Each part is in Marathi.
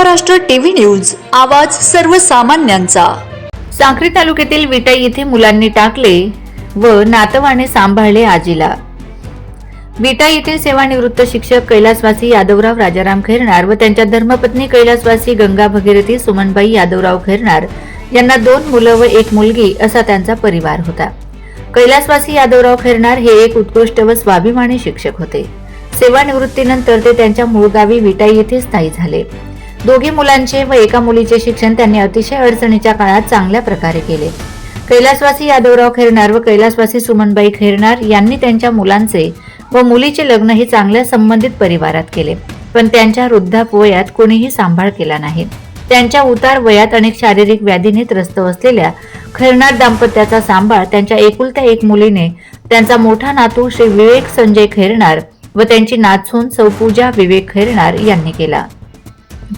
महाराष्ट्र टीव्ही न्यूज आवाज सर्वसामान्यांचा. साक्री तालुक्यातील विटाई येथे मुलांनी टाकले व नातवाने सांभाळले आजीला. विटा येथील सेवानिवृत्त शिक्षक कैलासवासी यादवराव राजाराम खैरनार व त्यांच्या धर्मपत्नी कैलासवासी गंगा भगीरथी सुमनबाई यादवराव खैरनार यांना दोन मुलं व एक मुलगी असा त्यांचा परिवार होता. कैलासवासी यादवराव खैरनार हे एक उत्कृष्ट व स्वाभिमानी शिक्षक होते. सेवानिवृत्तीनंतर ते त्यांच्या मूळ गावी विटाई येथे स्थायी झाले. दोघी मुलांचे व एका मुलीचे शिक्षण त्यांनी अतिशय अडचणीच्या काळात चांगल्या प्रकारे केले. कैलासवासी यादवराव खैरणार व कैलासवासी सुमनबाई खैरनार यांनी त्यांच्या मुलांचे व मुलीचे लग्नही चांगल्या संबंधित परिवारात केले. पण त्यांच्या वृद्धापवयात कोणीही सांभाळ केला नाही. त्यांच्या उतार वयात अनेक शारीरिक व्याधीने त्रस्त असलेल्या खैरनार दाम्पत्याचा सांभाळ त्यांच्या एकुलत्या एक मुलीने त्यांचा मोठा नातू श्री विवेक संजय खैरणार व त्यांची नाचून सौपूजा विवेक खैरणार यांनी केला.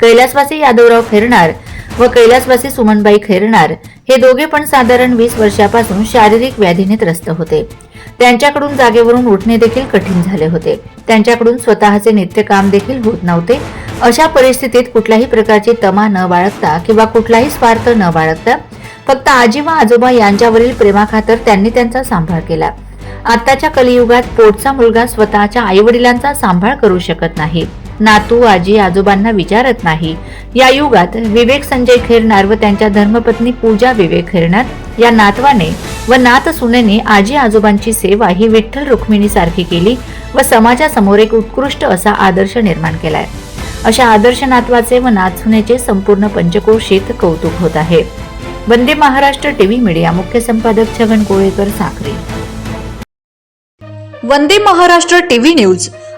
कैलासवासी यादवराव खैरणार व कैलासवासी सुमनबाई खैरणार हे दोघे पण साधारण वीस वर्षापासून शारीरिक व्याधीने त्रस्त होते. त्यांच्याकडून जागेवरून उठणे देखील कठीण झाले होते. त्यांच्याकडून स्वतःचे नित्यकाम देखील होत नव्हते. अशा परिस्थितीत कुठल्याही प्रकारची तमा न बाळगता किंवा कुठलाही स्वार्थ न बाळगता फक्त आजी व आजोबा यांच्यावरील प्रेमाखातर त्यांनी त्यांचा सांभाळ केला. आताच्या कलियुगात पोटचा मुलगा स्वतःच्या आईवडिलांचा सांभाळ करू शकत नाही. नातू आजी आजोबांना विचारत नाही. या युगात विवेक संजय खैरनार व त्यांच्या धर्मपत्नी पूजा विवेक खेरणार या नातवाने व नात सुनेने आजी आजोबांची सेवा ही विठ्ठल रुक्मिणी सारखी केली व समाजासमोर एक उत्कृष्ट असा आदर्श निर्माण केलाय. अशा आदर्श नातवाचे व नातसुनेचे संपूर्ण पंचकोशीत कौतुक होत आहे. वंदे महाराष्ट्र टीव्ही मीडिया मुख्य संपादक छगन कोळेकर साखरे वंदे महाराष्ट्र टीव्ही न्यूज.